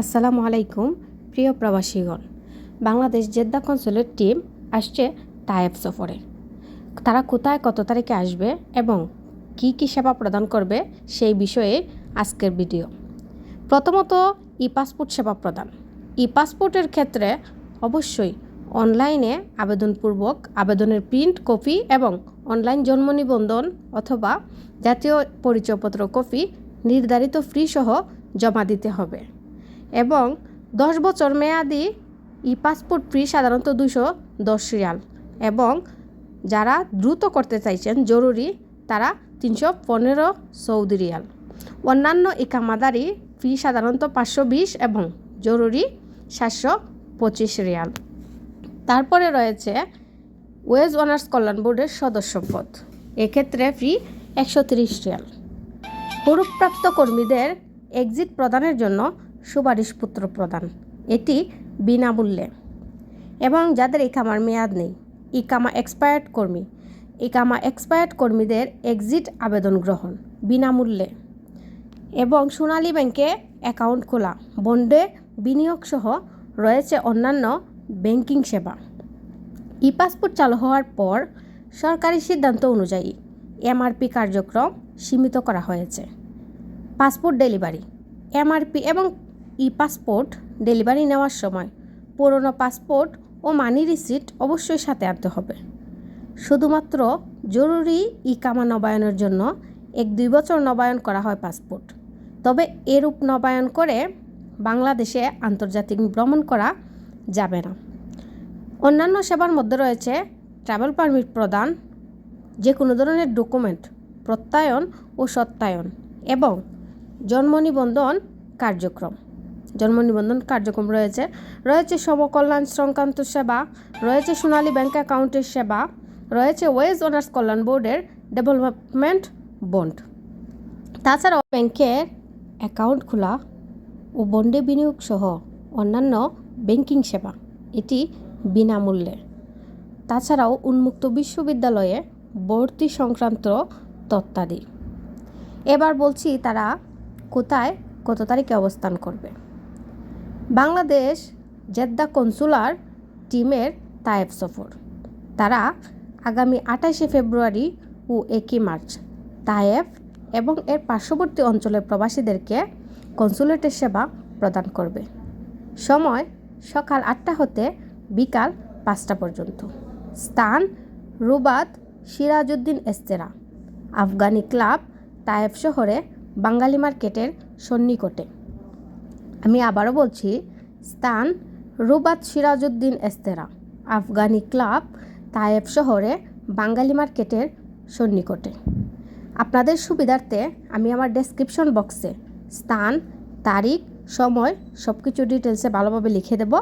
আসসালামু আলাইকুম, প্রিয় প্রবাসীগণ। বাংলাদেশ জেদ্দা কনসুলের টিম আসছে তায়েব সফরে। তারা কোথায়, কত তারিখে আসবে এবং কি কি সেবা প্রদান করবে সেই বিষয়ে আজকের ভিডিও। প্রথমত ই পাসপোর্ট সেবা প্রদান। ই পাসপোর্টের ক্ষেত্রে অবশ্যই অনলাইনে আবেদনপূর্বক আবেদনের প্রিন্ট কপি এবং অনলাইন জন্ম নিবন্ধন অথবা জাতীয় পরিচয়পত্র কপি নির্ধারিত ফ্রি সহ জমা দিতে হবে। এবং দশ বছর মেয়াদি ই পাসপোর্ট ফি সাধারণত দুশো দশ রিয়াল। এবং যারা দ্রুত করতে চাইছেন, জরুরি, তারা তিনশো পনেরো সৌদি রিয়াল। অন্যান্য ইকামাদারি ফি সাধারণত পাঁচশো বিশ এবং জরুরি সাতশো পঁচিশ রিয়াল। তারপরে রয়েছে ওয়েজ অনার্স কল্যাণ বোর্ডের সদস্য পদ। এক্ষেত্রে ফি একশো তিরিশ রিয়াল। হরুপ্রাপ্ত কর্মীদের এক্সিট প্রদানের জন্য সুপারিশপত্র প্রদান। এটি বিনামূল্যে। এবং যাদের ইকামার মেয়াদ নেই, ইকামা এক্সপায়ার্ড কর্মী, ইকামা এক্সপায়ার্ড কর্মীদের এক্সিট আবেদন গ্রহণ বিনামূল্যে। এবং সোনালী ব্যাংকে অ্যাকাউন্ট খোলা, বন্ডে বিনিয়োগ সহ রয়েছে অন্যান্য ব্যাংকিং সেবা। ই পাসপোর্ট চালু হওয়ার পর সরকারি সিদ্ধান্ত অনুযায়ী এমআরপি কার্যক্রম সীমিত করা হয়েছে। পাসপোর্ট ডেলিভারি, এমআরপি এবং ই পাসপোর্ট ডেলিভারি নেওয়ার সময়। পুরনো পাসপোর্ট ও মানি রিসিট অবশ্যই সাথে আনতে হবে। শুধুমাত্র জরুরি ই কামা নবায়নের জন্য এক দুই বছর নবায়ন করা হয় পাসপোর্ট। তবে এরূপ নবায়ন করে বাংলাদেশে আন্তর্জাতিক ভ্রমণ করা যাবে না। অন্যান্য সেবার মধ্যে রয়েছে ট্রাভেল পারমিট প্রদান যে কোনো ধরনের ডকুমেন্ট, প্রত্যয়ন ও সত্যায়ন এবং জন্ম নিবন্ধন কার্যক্রম। জন্ম নিবন্ধন কার্যক্রম রয়েছে। রয়েছে সমকল্যাণ সংক্রান্ত সেবা, রয়েছে সোনালী ব্যাংক অ্যাকাউন্টের সেবা, রয়েছে ওয়েজ অনার্স কল্যাণ বোর্ডের ডেভেলপমেন্ট বন্ড। তাছাড়াও ব্যাংকের অ্যাকাউন্ট খোলা ও বন্ডে বিনিয়োগ সহ অন্যান্য ব্যাংকিং সেবা, এটি বিনামূল্যে। তাছাড়াও উন্মুক্ত বিশ্ববিদ্যালয়ে ভর্তি সংক্রান্ত তত্ত্বাদি এবার বলছি তারা কোথায়, কত তারিখে অবস্থান করবে? বাংলাদেশ জেদ্দা কনসুলার টিমের তায়েব সফর। তারা আগামী আঠাশে ফেব্রুয়ারি ও একই মার্চ তায়েব এবং এর পার্শ্ববর্তী অঞ্চলের প্রবাসীদেরকে কনসুলেটের সেবা প্রদান করবে। সময় সকাল আটটা হতে বিকাল পাঁচটা পর্যন্ত। স্থান রুবাত সিরাজউদ্দিন এস্তেরা, আফগানি ক্লাব তায়েব শহরে বাঙালি মার্কেটের সন্নিকটে। আমি আবারও বলছি, স্থান রুবাত সিরাজউদ্দিন এস্তেরা, আফগানি ক্লাব, তায়েব শহরে বাঙালি মার্কেটের সন্নিকটে। আপনাদের সুবিধার্থে আমি আমার ডেসক্রিপশন বক্সে স্থান, তারিখ, সময় সব কিছু ডিটেলসে ভালোভাবে লিখে দেব।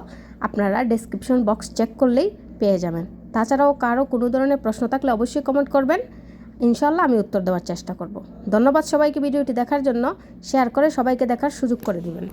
আপনারা ডেসক্রিপশন বক্স চেক করলেই পেয়ে যাবেন। তাছাড়াও কারও কোনো ধরনের প্রশ্ন থাকলে অবশ্যই কমেন্ট করবেন। ইনশাল্লাহ আমি উত্তর দেওয়ার চেষ্টা করব। ধন্যবাদ সবাইকে ভিডিওটি দেখার জন্য। শেয়ার করে সবাইকে দেখার সুযোগ করে দিবেন।